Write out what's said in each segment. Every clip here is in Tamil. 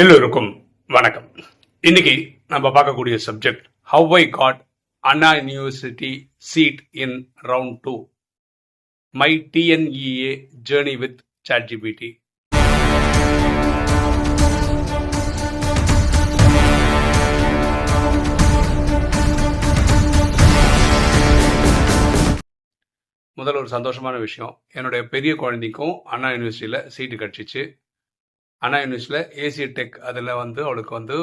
எல்லோருக்கும் வணக்கம். இன்னைக்கு நம்ம பார்க்கக்கூடிய subject how I got Anna University seat in round two my TNEA journey with Chat GPT முதல்ல ஒரு சந்தோஷமான விஷயம். என்னுடைய பெரிய குழந்தைக்கும் அண்ணா யூனிவர்சிட்டியில் சீட்டு கிடச்சிச்சு. அண்ணா யூனிவர்சிட்டியில் ஏசி டெக் அதில் வந்து அவளுக்கு வந்து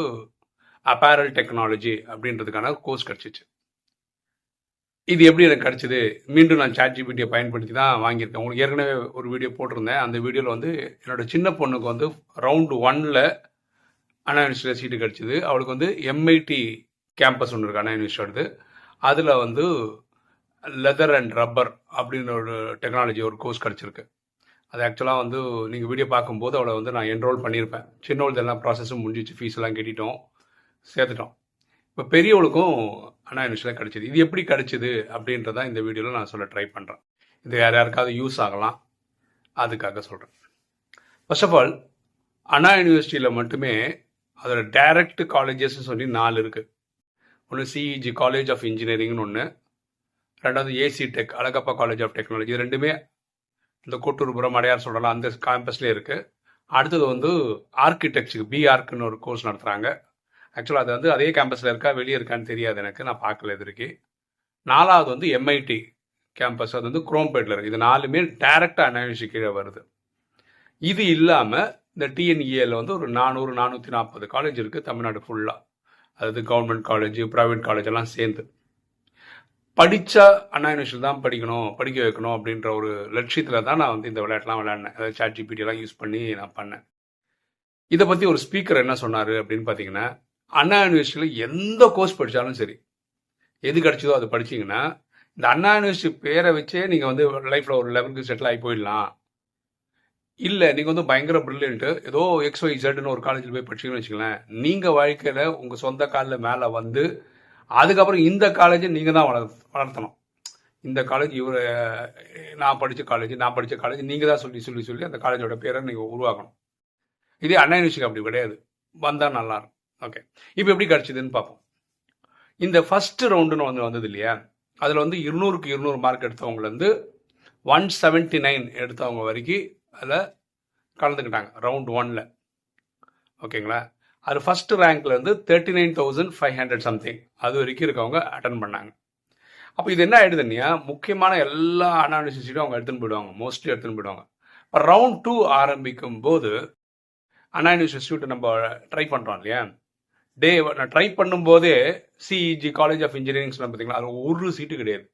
அப்பேரல் டெக்னாலஜி அப்படின்றதுக்கான கோர்ஸ் கிடச்சிச்சு. இது எப்படி எனக்கு கிடச்சிது? மீண்டும் நான் சாட் ஜிபிடியை பயன்படுத்தி தான் வாங்கியிருக்கேன். உங்களுக்கு ஏற்கனவே ஒரு வீடியோ போட்டிருந்தேன். அந்த வீடியோவில் வந்து என்னோட சின்ன பொண்ணுக்கு வந்து ரவுண்டு ஒன்னில் அண்ணா யூனிவர்சிட்டியில் சீட்டு கிடச்சிது. அவளுக்கு வந்து எம்ஐடி கேம்பஸ் ஒன்று இருக்குது அண்ணா யூனிவர்சிட்டியோடது அதில் வந்து லெதர் அண்ட் ரப்பர் அப்படின்ற ஒரு டெக்னாலஜி ஒரு கோர்ஸ் கிடச்சிருக்கு. அது ஆக்சுவலாக வந்து நீங்கள் வீடியோ பார்க்கும்போது அவளை வந்து நான் என்ரோல் பண்ணியிருப்பேன். சின்னவளுது எல்லாம் ப்ராசஸும் முடிஞ்சிச்சு ஃபீஸ் எல்லாம் கட்டிட்டோம் சேர்த்துட்டோம். இப்போ பெரியவளுக்கும் அண்ணா இனிஷியலாக கிடச்சிது. இது எப்படி கிடச்சிது அப்படின்றதான் இந்த வீடியோவில் நான் சொல்ல ட்ரை பண்ணுறேன் இது யார் யாருக்காவது யூஸ் ஆகலாம் அதுக்காக சொல்கிறேன் ஃபர்ஸ்ட் ஆஃப் ஆல் அண்ணா யூனிவர்சிட்டியில் மட்டுமே அதோட டைரக்ட் காலேஜஸ்ன்னு சொல்லி நாலு இருக்குது ஒன்று சிஇஜி காலேஜ் ஆஃப் இன்ஜினியரிங்னு ஒன்று ரெண்டாவது AC Tech Alagappa College of Technology ரெண்டுமே இந்த கோட்டூர்புரம் அடையார் சொல்லலாம் அந்த கேம்பஸ்லேயே இருக்குது அடுத்தது வந்து ஆர்கிடெக்சருக்கு பிஆர்க்குன்னு ஒரு கோர்ஸ் நடத்துகிறாங்க ஆக்சுவலாக அது வந்து அதே கேம்பஸில் இருக்கா வெளியே இருக்கான்னு தெரியாது எனக்கு நான் பார்க்கல இது வரைக்கும். நாலாவது வந்து எம்ஐடி கேம்பஸ் அது வந்து குரோம்பேட்டில் இருக்குது இது நாலுமே டேரெக்டாக அனாலிசி கீழே வருது. இது இல்லாமல் இந்த டிஎன்இஏல வந்து ஒரு நானூறு நானூற்றி நாற்பது காலேஜ் இருக்குது தமிழ்நாடு ஃபுல்லாக அதாவது கவர்மெண்ட் காலேஜ் ப்ரைவேட் காலேஜ் எல்லாம் சேர்ந்து. படித்தா அண்ணா யூனிவர்சிட்டி தான் படிக்கணும் படிக்க வைக்கணும் அப்படின்ற ஒரு லட்சியத்தில் தான் நான் வந்து இந்த விளையாட்டுலாம் விளையாடினேன். அதாவது சாட் ஜிபிடிலாம் யூஸ் பண்ணி நான் பண்ணேன். இதை பற்றி ஒரு ஸ்பீக்கர் என்ன சொன்னார் அப்படின்னு பார்த்தீங்கன்னா அண்ணா யூனிவர்சிட்டியில் எந்த கோர்ஸ் படித்தாலும் சரி எது கிடைச்சதோ அது படிச்சீங்கன்னா இந்த அண்ணா யூனிவர்சிட்டி பேரை வச்சே நீங்கள் வந்து லைஃப்பில் ஒரு லெவலுக்கு செட்டில் ஆகி போயிடலாம். இல்லை நீங்கள் வந்து பயங்கர ப்ரில்லியன்ட்டு ஏதோ எக்ஸ் ஒய் ஜெட்னு ஒரு காலேஜில் போய் படிச்சீங்கன்னு வச்சுக்கலாம் நீங்கள் வாழ்க்கையில் உங்கள் சொந்த காலில் மேலே வந்து அதுக்கப்புறம் இந்த காலேஜை நீங்கள் தான் வளர் வளர்த்தணும். இந்த காலேஜ் இவர் நான் படித்த காலேஜ் நான் படித்த காலேஜ் நீங்கள் தான் சொல்லி சொல்லி சொல்லி அந்த காலேஜோட பேரை நீங்கள் உருவாக்கணும். இதே அண்ணா யூனிவர்சிட்டி அப்படி கிடையாது. வந்தால் நல்லா இருக்கும். ஓகே இப்போ எப்படி கிடச்சிதுன்னு பார்ப்போம். இந்த ஃபஸ்ட்டு ரவுண்டுன்னு வந்து வந்தது இல்லையா? அதில் வந்து இருநூறுக்கு இருநூறு மார்க் எடுத்தவங்கலேருந்து ஒன் செவன்ட்டி நைன் எடுத்தவங்க வரைக்கும் அதில் கலந்துக்கிட்டாங்க ரவுண்ட் ஒன்னில் ஓகேங்களா அது first ரேங்க்லேருந்து thirty nine thousand five hundred something அது வரைக்கும் இருக்கவங்க அட்டன் பண்ணாங்க. அப்போ இது என்ன ஆயிடுதுன்னா முக்கியமான எல்லா அனாலிசிஸையும் அவங்க எடுத்துன்னு போயிடுவாங்க. மோஸ்ட்லி எடுத்துன்னு போயிடுவாங்க. இப்போ ரவுண்ட் டூ ஆரம்பிக்கும் போது அண்ணா நம்ம ட்ரை பண்ணுறோம் இல்லையா? டே நான் ட்ரை பண்ணும்போதே சிஇஜி காலேஜ் ஆஃப் இன்ஜினியரிங் பார்த்தீங்களா அது ஒரு சீட்டு கிடையாது.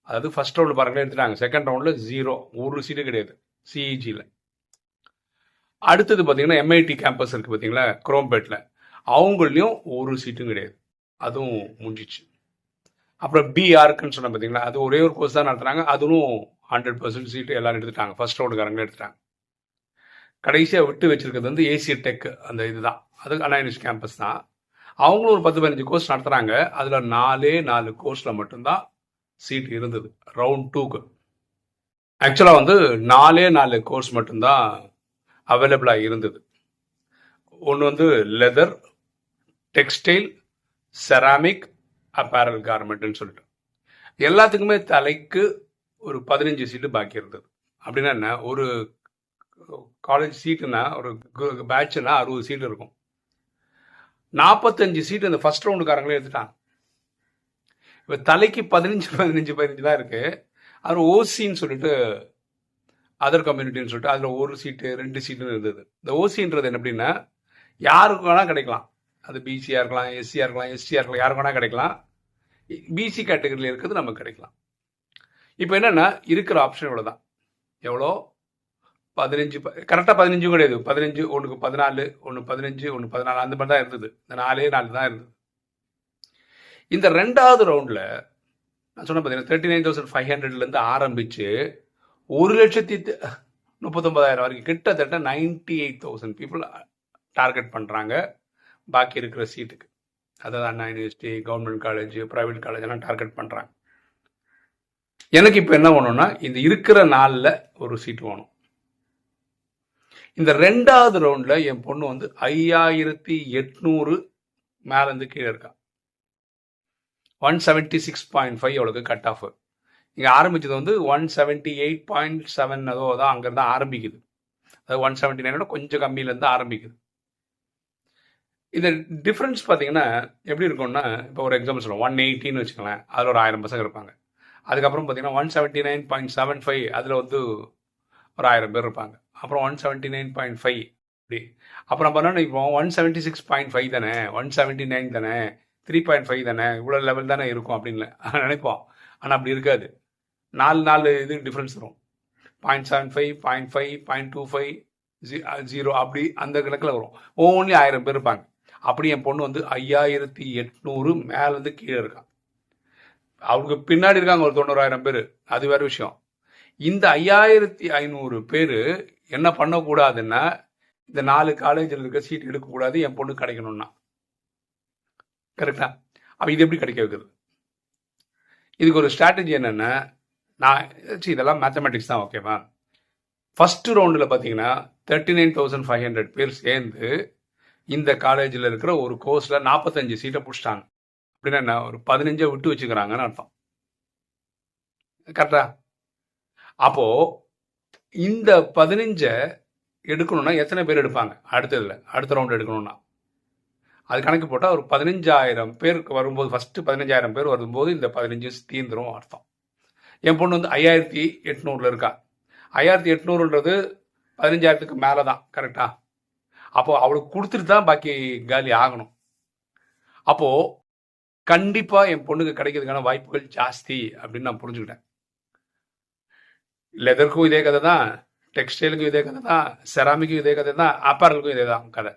அதாவது ஃபர்ஸ்ட் ரவுண்டு பாருங்களே எடுத்துட்டாங்க. செகண்ட் ரவுண்டில் ஜீரோ ஒரு சீட்டு கிடையாது. சிஇஜியில் அடுத்தது பார்த்தீங்கன்னா எம்ஐடி கேம்பஸ் இருக்குது பார்த்தீங்களா குரோம்பேட்டில் அவங்களையும் ஒரு சீட்டும் கிடையாது. அதுவும் முடிஞ்சிச்சு. அப்புறம் பிஆர்க்குன்னு சொன்ன பார்த்தீங்களா அது ஒரே ஒரு கோர்ஸ் தான் நடத்துகிறாங்க அதுவும் ஹண்ட்ரட் பர்சன்ட் சீட்டு எல்லாரும் எடுத்துட்டாங்க. ஃபர்ஸ்ட் ரவுண்டுக்காரங்களே எடுத்துட்டாங்க. கடைசியாக விட்டு வச்சிருக்கிறது வந்து ஏசிய டெக் அந்த இதுதான். அது அண்ணா யூனிவர்சிட்டி கேம்பஸ் தான். அவங்களும் ஒரு பத்து பதினஞ்சு கோர்ஸ் நடத்துகிறாங்க அதில் நாலே நாலு கோர்ஸில் மட்டும்தான் சீட் இருந்தது. ரவுண்ட் டூக்கு ஆக்சுவலாக வந்து நாலே நாலு கோர்ஸ் மட்டும்தான் அவைலபிளாக இருந்தது. ஒன்று வந்து லெதர் டெக்ஸ்டைல் செராமிக் அப்பேரல் கார்மெண்ட்னு சொல்லிட்டு. எல்லாத்துக்குமே தலைக்கு ஒரு பதினஞ்சு சீட்டு பாக்கி இருந்தது. அப்படின்னா என்ன? ஒரு காலேஜ் சீட்டுனா ஒரு பேட்ச்னா அறுபது சீட்டு இருக்கும். நாற்பத்தஞ்சு சீட்டு இந்த ஃபர்ஸ்ட் ரவுண்டுக்காரங்களே எடுத்துட்டாங்க. இப்போ தலைக்கு பதினஞ்சு பதினஞ்சு பதினஞ்சு தான் இருக்குது அது ஓசின்னு சொல்லிட்டு அதர் கம்யூனிட்டின்னு சொல்லிட்டு அதில் ஒரு சீட்டு ரெண்டு சீட்டுன்னு இருந்தது. இந்த ஓசின்றது என்ன அப்படின்னா யாருக்கு வேணால் கிடைக்கலாம். அது பிசியாக இருக்கலாம் எஸ்சியாக இருக்கலாம் எஸ்டியாக இருக்கலாம் யாருக்கு வேணால் கிடைக்கலாம். பிசி கேட்டகரியில் இருக்கிறது நமக்கு கிடைக்கலாம். இப்போ என்னென்னா இருக்கிற ஆப்ஷன் இவ்வளோ தான் எவ்வளோ? பதினஞ்சு கரெக்டாக பதினஞ்சும் கிடையாது. பதினஞ்சு ஒன்றுக்கு பதினாலு ஒன்று பதினஞ்சு ஒன்று பதினாலு அந்த மாதிரி தான் இருந்தது. இந்த நாலே நாலு தான் இருந்தது. இந்த ரெண்டாவது ரவுண்டில் நான் சொன்ன பார்த்தீங்கன்னா தேர்ட்டி நைன் தௌசண்ட் ஃபைவ் ஹண்ட்ரட்லேருந்து ஆரம்பித்து ஒரு லட்சத்தி முப்பத்தொம்பதாயிரம் வரைக்கும். கிட்டத்தட்ட ninety eight thousand people target பண்ணுறாங்க பாக்கி இருக்கிற சீட்டுக்கு அதாவது Anna University government college private college எல்லாம் டார்கெட் பண்ணுறாங்க எனக்கு இப்போ என்ன வேணும்னா இந்த இருக்கிற நாளில் ஒரு சீட் வேணும். இந்த ரெண்டாவது ரவுண்டில் என் பொண்ணு வந்து ஐயாயிரத்தி எட்நூறு மேலேருந்து கீழே இருக்கா. One seventy six point five அவளுக்கு கட் ஆஃப் இங்கே ஆரம்பித்தது வந்து one seventy eight point seven அதோ தான் அங்கேருந்து ஆரம்பிக்குது. அது ஒன் செவன்ட்டி நைனோட கொஞ்சம் கம்மியிலேருந்து ஆரம்பிக்குது. இந்த டிஃப்ரென்ஸ் பார்த்தீங்கன்னா எப்படி இருக்கும்னா இப்போ ஒரு எக்ஸாம்பிள் சொல்லுவோம். ஒன் எயிட்டின்னு வச்சுக்கோங்களேன். அதில் ஒரு ஆயிரம் பசங்க இருப்பாங்க. அதுக்கப்புறம் பார்த்தீங்கன்னா one seventy nine point seven five அதில் வந்து ஒரு ஆயிரம் பேர் இருப்பாங்க. அப்புறம் one seventy nine point five இப்படி. அப்புறம் பார்த்தோன்னா இப்போ one seventy six point five தானே? ஒன் செவன்ட்டி நைன் தானே? த்ரீ பாயிண்ட் ஃபைவ் தானே? இவ்வளோ லெவல் தானே இருக்கும் அப்படின்னு நினைப்போம். ஆனால் அப்படி இருக்காது. நாலு நாலு இது டிஃப்ரென்ஸ் வரும். Point seven five point five point two five zero அப்படி அந்த கணக்கில் வரும். ஓன்லி ஆயிரம் பேர் இருப்பாங்க. அப்படி என் பொண்ணு வந்து ஐயாயிரத்தி எட்நூறு மேலேருந்து கீழே இருக்கான் அவங்க பின்னாடி இருக்காங்க ஒரு தொண்ணூறாயிரம் பேர். அது வேற விஷயம். இந்த ஐயாயிரத்தி ஐநூறு பேர் என்ன பண்ணக்கூடாதுன்னா இந்த நாலு காலேஜில் இருக்க சீட் எடுக்கக்கூடாது என் பொண்ணு கிடைக்கணும்னா. கரெக்டா அப்போ இது எப்படி கிடைக்க வைக்கிறது? இதுக்கு ஒரு ஸ்ட்ராட்டஜி என்னென்னா நான் இதெல்லாம் மேத்தமெட்டிக்ஸ் தான் ஓகேவா ஃபஸ்ட்டு ரவுண்டில் பார்த்தீங்கன்னா thirty nine thousand five hundred பேர் சேர்ந்து இந்த காலேஜில் இருக்கிற ஒரு கோர்ஸில் நாற்பத்தஞ்சு சீட்டை பிடிச்சிட்டாங்க. அப்படின்னா என்ன? ஒரு பதினஞ்சை விட்டு வச்சுக்கிறாங்கன்னு அர்த்தம். கரெக்டா அப்போது இந்த பதினஞ்சை எடுக்கணும்னா எத்தனை பேர் எடுப்பாங்க? அடுத்ததில் அடுத்த ரவுண்டு எடுக்கணும்னா. அது கணக்கு போட்டால் ஒரு பதினஞ்சாயிரம் பேருக்கு வரும்போது ஃபஸ்ட்டு பதினஞ்சாயிரம் பேர் வரும்போது இந்த பதினஞ்சு தீந்துரும் அர்த்தம். என் பொண்ணு வந்து ஐயாயிரத்தி எட்நூறில் இருக்கா. ஐயாயிரத்தி எட்நூறுன்றது பதினஞ்சாயிரத்துக்கு மேலே தான் கரெக்டா அப்போது அவளுக்கு கொடுத்துட்டு தான் பாக்கி காலி ஆகணும். அப்போது கண்டிப்பாக என் பொண்ணுக்கு கிடைக்கிறதுக்கான வாய்ப்புகள் ஜாஸ்தி அப்படின்னு நான் புரிஞ்சுக்கிட்டேன். லெதருக்கும் இதே கதை தான் டெக்ஸ்டைலுக்கும் இதே கதை தான் செராமிக்கும் இதே கதை தான் அப்பாரலுக்கும் இதே தான் கதை.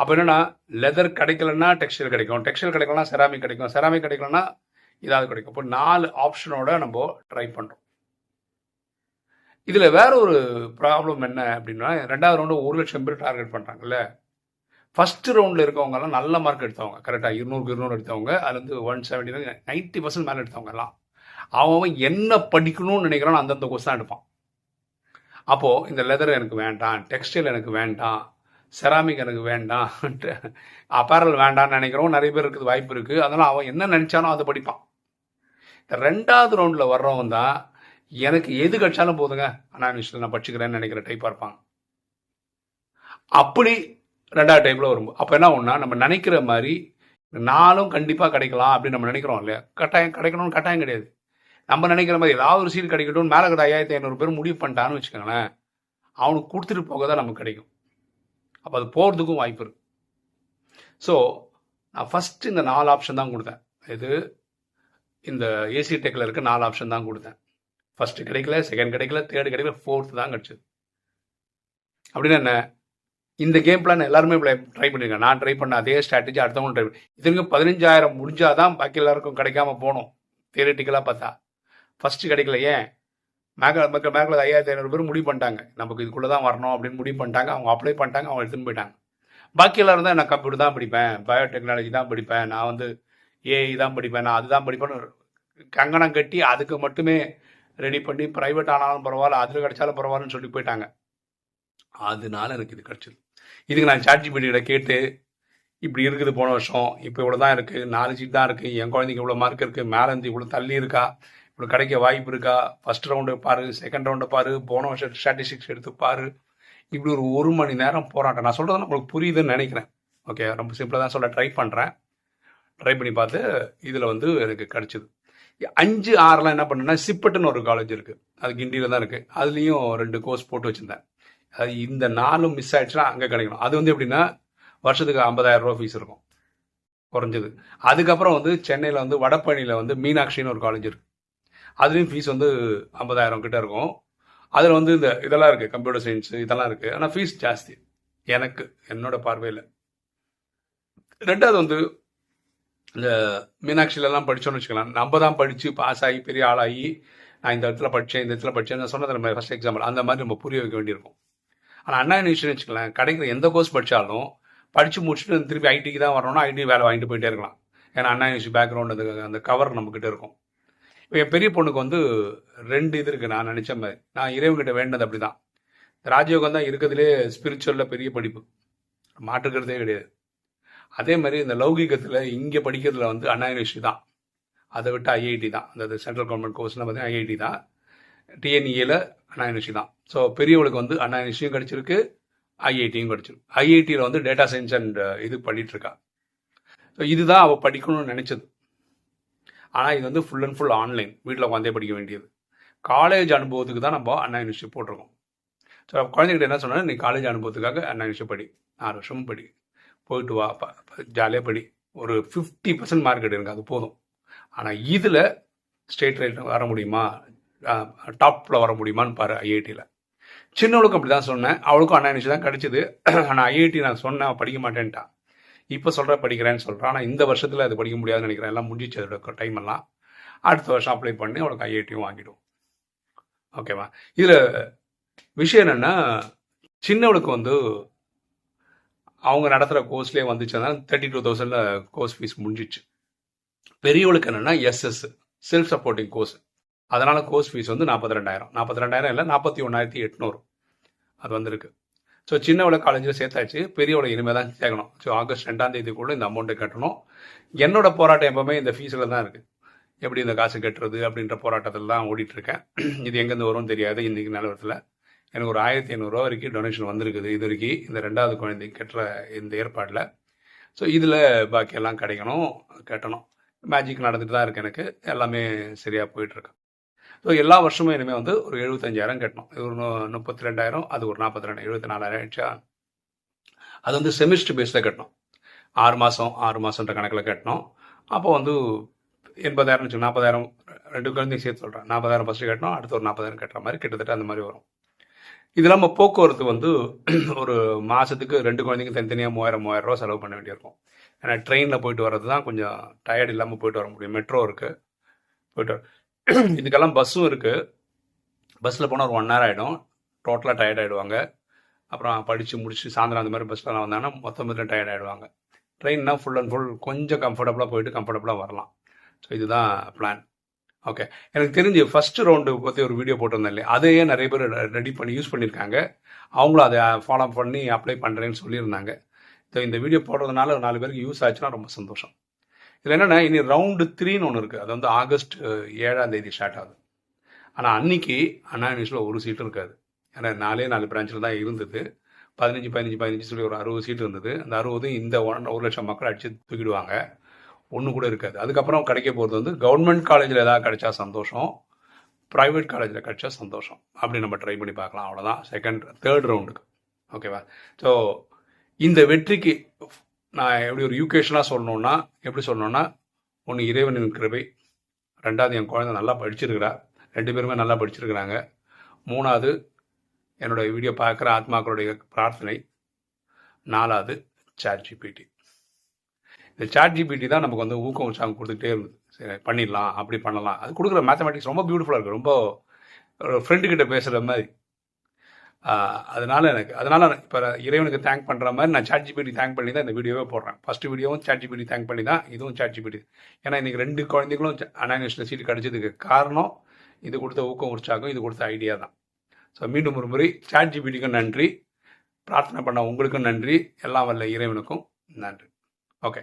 அப்போ என்னென்னா லெதர் கிடைக்கலன்னா டெக்ஸ்டைல் கிடைக்கும் டெக்ஸ்டைல் கிடைக்கலன்னா செராமிக் கிடைக்கும் செராமிக் கிடைக்கலன்னா இதாக கிடைக்கும். இப்போ நாலு ஆப்ஷனோட நம்ம ட்ரை பண்ணுறோம் இதில் வேற ஒரு ப்ராப்ளம் என்ன அப்படின்னா ரெண்டாவது ரவுண்டு ஒரு லட்சம் பேர் டார்கெட் பண்ணுறாங்கல்ல ஃபர்ஸ்ட் ரவுண்டில் இருக்கவங்கலாம் நல்ல மார்க் எடுத்தவங்க. கரெக்டாக இருநூறுக்கு இருநூறு எடுத்தவங்க. அதுலேருந்து ஒன் செவன்ட்டி நைன்ட்டி பர்சன்ட் மேலே எடுத்தவங்கலாம். அவன் அவன் என்ன படிக்கணும்னு நினைக்கிறான் அந்தந்த கோர்ஸ் தான் எடுப்பான். அப்போது இந்த லெதர் எனக்கு வேண்டாம் டெக்ஸ்டைல் எனக்கு வேண்டாம் செராமிக் எனக்கு வேண்டாம் அப்பேரல் வேண்டாம்னு நினைக்கிறவங்க நிறைய பேர் இருக்குது வாய்ப்பு இருக்குது அதனால் அவன் என்ன நினச்சானோ அதை படிப்பான். இந்த ரெண்டாவது ரவுண்டில் வர்றவன் தான் எனக்கு எது கிடைச்சாலும் போதுங்க. ஆனால் விஷயத்தில் நான் படிச்சுக்கிறேன்னு நினைக்கிற டைப்பாக இருப்பான். அப்படி ரெண்டாவது டைப்பில் வரும்போது அப்போ என்ன ஒன்றா நம்ம நினைக்கிற மாதிரி நாளும் கண்டிப்பாக கிடைக்கலாம் அப்படின்னு நம்ம நினைக்கிறோம் இல்லையா? கட்டாயம் கிடைக்கணும்னு கட்டாயம் கிடையாது. நம்ம நினைக்கிற மாதிரி ஏதாவது ஒரு சீட் கிடைக்கட்டும் மேலே கிட்ட ஐயாயிரத்தி ஐநூறு பேர் முடிவு பண்ணிட்டான்னு வச்சுக்கோங்களேன் அவனுக்கு கொடுத்துட்டு போக தான் நமக்கு கிடைக்கும். அப்போ அது போகிறதுக்கும் வாய்ப்பு இருக்கு. ஸோ நான் ஃபஸ்ட்டு இந்த நாலு ஆப்ஷன் தான் கொடுத்தேன். இது இந்த ஏசி டெக்கில் இருக்க நாலு ஆப்ஷன் தான் கொடுத்தேன். ஃபஸ்ட்டு கிடைக்கல செகண்ட் கிடைக்கல தேர்டு கிடைக்கல ஃபோர்த்து தான் கிடச்சிது. அப்படின்னு என்ன? இந்த கேம் பிளான் எல்லாருமே ட்ரை பண்ணிருக்கேன் நான் ட்ரை பண்ண அதே ஸ்ட்ராட்டஜி அடுத்தவங்க ட்ரை பண்ணி. இதுங்க பதினஞ்சாயிரம் முடிஞ்சாதான் பாக்கி எல்லாருக்கும் கிடைக்காம போகணும் தியரட்டிக்கலாக பார்த்தா. ஃபஸ்ட்டு கிடைக்கல ஏன்? மேக மக்கள் மேகல ஐயாயிரத்தி ஐநூறு பேர் முடிவு பண்ணிட்டாங்க. நமக்கு இதுக்குள்ளே தான் வரணும் அப்படின்னு முடிவு பண்ணிட்டாங்க. அவங்க அப்ளை பண்ணிட்டாங்க அவங்க எடுத்துன்னு போயிட்டாங்க. பாக்கி எல்லாரும் தான் நான் கம்ப்யூட்டர் தான் படிப்பேன் பயோடெக்னாலஜி தான் படிப்பேன். நான் வந்து ஏ இதான் படிப்பேன் நான் அதுதான் படிப்பேன்னு கங்கணம் கட்டி அதுக்கு மட்டுமே ரெடி பண்ணி ப்ரைவேட் ஆனாலும் பரவாயில்ல அதில் கிடைச்சாலும் பரவாயில்லன்னு சொல்லி போயிட்டாங்க. அதனால எனக்கு இது கிடைச்சது. இதுக்கு நான் சாட் ஜிபிடியில் கேட்டு இப்படி இருக்குது போன வருஷம் இப்போ இவ்வளோ தான் இருக்குது நாலு சீட் தான் இருக்குது என் குழந்தைக்கு இவ்வளோ மார்க் இருக்குது மேலே இருந்து இவ்வளோ தள்ளி இருக்கா இவ்வளோ கிடைக்க வாய்ப்பு இருக்கா ஃபர்ஸ்ட் ரவுண்டு பாரு செகண்ட் ரவுண்டை பாரு போன வருஷம் ஸ்டாட்டிஸ்டிக்ஸ் எடுத்து பாரு. இப்படி ஒரு ஒரு மணி நேரம் போராட்டம். நான் சொல்கிறது உங்களுக்கு புரியுதுன்னு நினைக்கிறேன். ஓகே ரொம்ப சிம்பிளாக தான் சொல்ல ட்ரை பண்ணுறேன் ட்ரை பண்ணி பார்த்து இதில் வந்து எனக்கு கிடச்சிது. அஞ்சு ஆறுலாம் என்ன பண்ணேன்னா சிப்பட்டுன்னு ஒரு காலேஜ் இருக்குது அது கிண்டியில் தான் இருக்குது அதுலேயும் ரெண்டு கோர்ஸ் போட்டு வச்சுருந்தேன். அது இந்த நாலும் மிஸ் ஆயிடுச்சுன்னா அங்கே கிடைக்கணும். அது வந்து எப்படின்னா வருஷத்துக்கு ஐம்பதாயிரம் ரூபா ஃபீஸ் இருக்கும். குறைஞ்சது. அதுக்கப்புறம் வந்து சென்னையில் வந்து வடபழனியில் வந்து மீனாட்சின்னு ஒரு காலேஜ் இருக்குது அதுலேயும் ஃபீஸ் வந்து ஐம்பதாயிரம் கிட்ட இருக்கும். அதில் வந்து இந்த இதெல்லாம் இருக்குது கம்ப்யூட்டர் சயின்ஸ் இதெல்லாம் இருக்குது ஆனால் ஃபீஸ் ஜாஸ்தி. எனக்கு என்னோட பார்வையில். ரெண்டாவது வந்து இந்த மீனாட்சியிலலாம் படித்தோன்னு வச்சுக்கலாம். நம்ம தான் படித்து பாஸ் ஆகி பெரிய ஆளாகி நான் இந்த இடத்துல படித்தேன் இந்த இடத்துல படித்தேன் நான் சொன்னது நம்ம ஃபஸ்ட் எக்ஸாம்பிள் அந்த மாதிரி நம்ம புரிய வைக்க வேண்டியிருக்கும். ஆனால் அண்ணா யூனிவர்சிட்டி வச்சுக்கலாம் கிடைக்கிற எந்த கோர்ஸ் படித்தாலும் படித்து முடிச்சுட்டு திருப்பி ஐடிக்கு தான் வரணும்னா ஐடி வேலை வாங்கிட்டு போயிட்டே இருக்கலாம். ஏன்னா அண்ணா யூனிவர்சிட்டி பேக்ரவுண்ட் அந்த அந்த கவர் நம்மக்கிட்ட இருக்கும். இப்போ என் பெரிய பொண்ணுக்கு வந்து ரெண்டு இது இருக்குது நான் நினச்ச மாதிரி. நான் இறைவன்கிட்ட வேண்டது அப்படி தான் ராஜயோகம் தான் இருக்கிறதுலே ஸ்பிரிச்சுவலில் பெரிய படிப்பு. மாற்றுக்கிறதே கிடையாது. அதே மாதிரி இந்த லௌகிகத்தில் இங்கே படிக்கிறதுல வந்து அண்ணா யூனிவர்சிட்டி தான். அதை விட்டு ஐஐடி தான். அந்த சென்ட்ரல் கவர்மெண்ட் கோர்ஸ்லாம் பார்த்தீங்கன்னா ஐஐடி தான். டிஎன்இஏல அண்ணா யூனிவர்சிட்டி தான். ஸோ பெரியவளுக்கு வந்து அண்ணா யூனிவர்சிட்டியும் கிடச்சிருக்கு. ஐஐடியும் கிடச்சிருக்கு ஐஐடியில் வந்து டேட்டா சயின்ஸ் அண்ட் இது பண்ணிகிட்ருக்கா ஸோ இதுதான் அவள் படிக்கணும்னு நினச்சது. ஆனால் இது வந்து ஃபுல் அண்ட் ஃபுல் ஆன்லைன் வீட்டில் உட்காந்தே படிக்க வேண்டியது. காலேஜ் அனுபவத்துக்கு தான் நம்ம அண்ணா யூனிவர்சிட்டி போட்டிருக்கோம். ஸோ குழந்தைகிட்ட என்ன சொன்னால் நீ காலேஜ் அனுபவத்துக்காக அண்ணா யூனிவர்சிட்டி படி. ஆறு வருஷமும் படி. போயிட்டு வா. ஜாலியாக படி ஒரு ஃபிஃப்டி பர்சன்ட் மார்க் எடுங்க அது போதும். ஆனால் இதில் ஸ்டேட் ரேட் வர முடியுமா? டாப்பில் வர முடியுமான்னு பாரு ஐஐடியில் சின்னவளுக்கும் அப்படி தான் சொன்னேன். அவளுக்கும் அண்ணா தான் கிடச்சிது. ஆனால் ஐஐடி நான் சொன்னேன் படிக்க மாட்டேன்ட்டான் இப்போ சொல்கிற படிக்கிறேன்னு சொல்கிறான் ஆனால் இந்த வருஷத்தில் அது படிக்க முடியாதுன்னு நினைக்கிறேன். எல்லாம் முடிஞ்சிச்சு அதோட டைம் எல்லாம். அடுத்த வருஷம் அப்ளை பண்ணி அவளுக்கு ஐஐடியும் வாங்கிடுவோம் ஓகேவா இதில் விஷயம் என்னென்னா சின்னவளுக்கு வந்து அவங்க நடத்துகிற கோர்ஸ்லேயே வந்துச்சுன்னா தேர்ட்டி டூ தௌசண்டில் கோர்ஸ் ஃபீஸ் முடிஞ்சிச்சு. பெரியவளுக்கு என்னென்னா எஸ்எஸ் செல்ஃப் சப்போர்ட்டிங் கோர்ஸ் அதனால் கோர்ஸ் ஃபீஸ் வந்து நாற்பத்தி ரெண்டாயிரம் நாற்பத்தி ரெண்டாயிரம் இல்லை நாற்பத்தி ஒன்றாயிரத்தி எட்நூறு. அது வந்திருக்கு. ஸோ சின்னவளை காலேஜில் சேர்த்தாச்சு. பெரியவளை இனிமேல் தான் சேர்க்கணும். ஸோ ஆகஸ்ட் ரெண்டாம் தேதிக்குள்ளே இந்த அமௌண்ட்டை கட்டணும். என்னோட போராட்டம் எப்பவுமே இந்த ஃபீஸில் தான் இருக்குது எப்படி இந்த காசு கட்டுறது அப்படின்ற போராட்டத்தில் தான் ஓடிட்டுருக்கேன் இது எங்கேருந்து வரும்னு தெரியாது. இன்றைக்கி நிலவரத்தில். எனக்கு ஒரு ஆயிரத்தி ஐநூறுரூவா வரைக்கும் டொனேஷன் வந்திருக்குது. இது வரைக்கும் இந்த ரெண்டாவது குழந்தை கட்டுற இந்த ஏற்பாடில். ஸோ இதில் பாக்கியெல்லாம் கிடைக்கணும் கட்டணும். மேஜிக் நடந்துட்டு தான் இருக்குது எனக்கு. எல்லாமே சரியாக போயிட்டுருக்கு. ஸோ எல்லா வருஷமும் இனிமேல் வந்து ஒரு எழுபத்தஞ்சாயிரம் கட்டணும். ஒரு முப்பத்தி ரெண்டாயிரம் அது ஒரு நாற்பத்தி ரெண்டு எழுபத்தி நாலாயிரம் ஆயிடுச்சா? அது வந்து செமிஸ்டர் பேஸில் கட்டணும். ஆறு மாதம் ஆறு மாதன்ற கணக்கில் கட்டணும். அப்போ வந்து எண்பதாயிரம் வச்சு நாற்பதாயிரம் ரெண்டு குழந்தையும் சேர்த்து சொல்கிறேன் நாற்பதாயிரம் ஃபஸ்ட்டு கட்டணும் அடுத்து ஒரு நாற்பதாயிரம் கட்டுற மாதிரி கிட்டத்தட்ட அந்த மாதிரி வரும். இது இல்லாமல் போக்குவரத்து வந்து ஒரு மாதத்துக்கு ரெண்டு குழந்தைங்க தனித்தனியாக மூவாயிரம் மூவாயிரம் ரூபா செலவு பண்ண வேண்டியிருக்கும். ஏன்னா ட்ரெயினில் போயிட்டு வர்றது தான் கொஞ்சம் டயர்ட் இல்லாமல் போயிட்டு வர முடியும். மெட்ரோ இருக்குது போயிட்டு இதுக்கெல்லாம் பஸ்ஸும் இருக்குது பஸ்ஸில் போனால் ஒரு ஒன் ஹவர் ஆகிடும் டோட்டலாக டயர்ட் ஆகிடுவாங்க அப்புறம் படித்து முடிச்சு சாயந்தரம் அந்த மாதிரி பஸ்லலாம் வந்தாங்கன்னா மொத்தம் டயர்ட் ஆகிடுவாங்க ட்ரெயின்னா ஃபுல் அண்ட் ஃபுல் கொஞ்சம் கம்ஃபர்டபுளாக போயிட்டு கம்ஃபர்டபுளாக வரலாம். ஸோ இதுதான் பிளான் ஓகே எனக்கு தெரிஞ்சு ஃபர்ஸ்ட் ரவுண்டு பற்றி ஒரு வீடியோ போட்டிருந்தேன் இல்லையா? அதையே நிறைய பேர் ரெடி பண்ணி யூஸ் பண்ணியிருக்காங்க. அவங்களும் அதை ஃபாலோ பண்ணி அப்ளை பண்ணுறேன்னு சொல்லியிருந்தாங்க. ஸோ இந்த வீடியோ போடுறதுனால ஒரு நாலு பேருக்கு யூஸ் ஆச்சுன்னா ரொம்ப சந்தோஷம். இதில் என்னென்னா இனி ரவுண்டு த்ரீன்னு ஒன்று இருக்குது அது வந்து ஆகஸ்ட் ஏழாம் தேதி ஸ்டார்ட் ஆகுது. ஆனால் அன்னைக்கு அண்ணா நியூஸில் ஒரு சீட்டு இருக்காது. ஏன்னா நாலே நாலு பிரான்ச்சில் தான் இருந்தது. பதினஞ்சு பதினஞ்சு பதினஞ்சு சொல்லி ஒரு அறுபது சீட்டு இருந்தது. அந்த அறுபது இந்த ஒன் ஒரு லட்சம் மக்கள் அடித்து தூக்கிடுவாங்க. ஒன்று கூட இருக்காது. அதுக்கப்புறம் கிடைக்க போகிறது வந்து கவர்மெண்ட் காலேஜில் ஏதாவது கிடைச்சா சந்தோஷம் ப்ரைவேட் காலேஜில் கிடைச்சா சந்தோஷம். அப்படி நம்ம ட்ரை பண்ணி பார்க்கலாம். அவ்வளோதான் செகண்ட் தேர்ட் ரவுண்டுக்கு ஓகேவா ஸோ இந்த வெற்றிக்கு நான் எப்படி ஒரு யூகேஷனாக சொல்லணுன்னா எப்படி சொல்லணுன்னா ஒன்று இறைவனின் கிருபை ரெண்டாவது என் குழந்தை நல்லா படிச்சிருக்கிறா. ரெண்டு பேருமே நல்லா படிச்சிருக்கிறாங்க. மூணாவது என்னுடைய வீடியோ பார்க்குற ஆத்மாக்களுடைய பிரார்த்தனை. நாலாவது சாட் ஜிபிடி இந்த சாட் ஜிபிடி தான் நமக்கு வந்து ஊக்கம் உற்சாகம் கொடுத்துட்டே இருக்குது. சரி பண்ணிடலாம் அப்படி பண்ணலாம். அது கொடுக்குற மேத்தமெட்டிக்ஸ் ரொம்ப பியூட்டிஃபுல்லாக இருக்குது ரொம்ப ஒரு ஃப்ரெண்டுக்கிட்ட பேசுகிற மாதிரி. அதனால எனக்கு அதனால இப்போ இறைவனுக்கு தேங்க் பண்ணுற மாதிரி நான் சாட் ஜிபிடி தேங்க் பண்ணி தான் இந்த வீடியோவே போடுறேன். ஃபர்ஸ்ட் வீடியோவும் சாட் ஜிபிடி தேங்க் பண்ணி தான் இதுவும் சாட் ஜிபிடி ஏன்னா இன்றைக்கி ரெண்டு குழந்தைகளும் அனானியூஷனில் சீட் கிடச்சதுக்கு காரணம் இது கொடுத்த ஊக்கம் உற்சாகம் இது கொடுத்த ஐடியா தான். ஸோ மீண்டும் ஒரு முறை சாட் ஜிபிடிக்கும் நன்றி. பிரார்த்தனை பண்ண உங்களுக்கும் நன்றி. எல்லாம் வல்ல இறைவனுக்கும் நன்றி. ஓகே